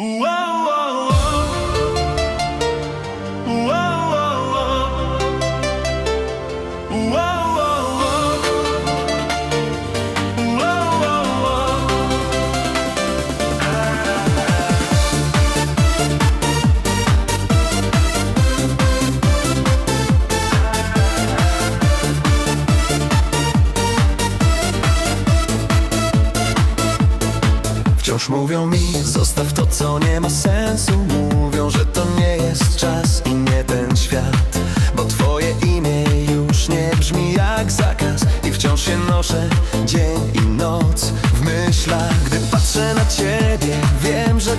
Whoa! Wciąż mówią mi, zostaw to, co nie ma sensu. Mówią, że to nie jest czas i nie ten świat. Bo twoje imię już nie brzmi jak zakaz. I wciąż się noszę dzień i noc w myślach. Gdy patrzę na ciebie, wiem, że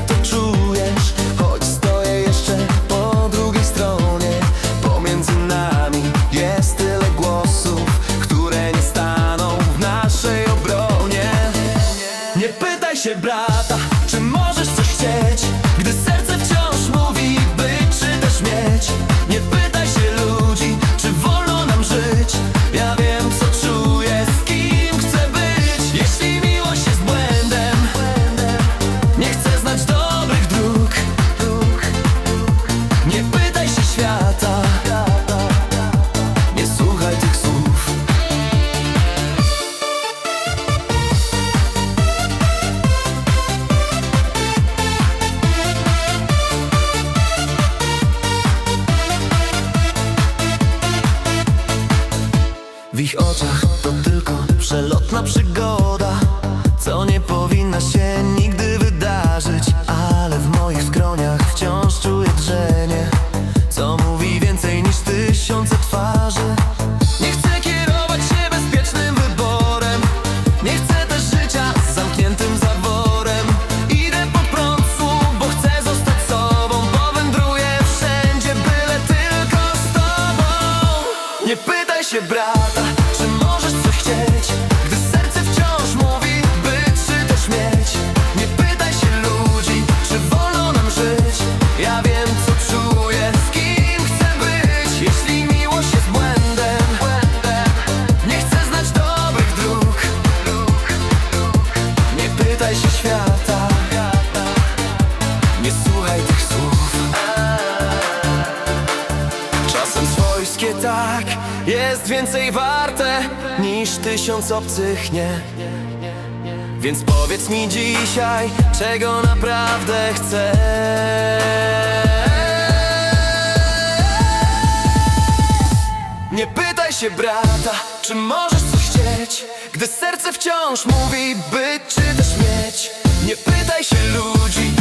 się brata, oczach tak jest więcej warte niż tysiąc obcych nie. Więc powiedz mi dzisiaj, czego naprawdę chcesz. Nie pytaj się brata, czy możesz coś chcieć, gdy serce wciąż mówi być czy też mieć. Nie pytaj się ludzi,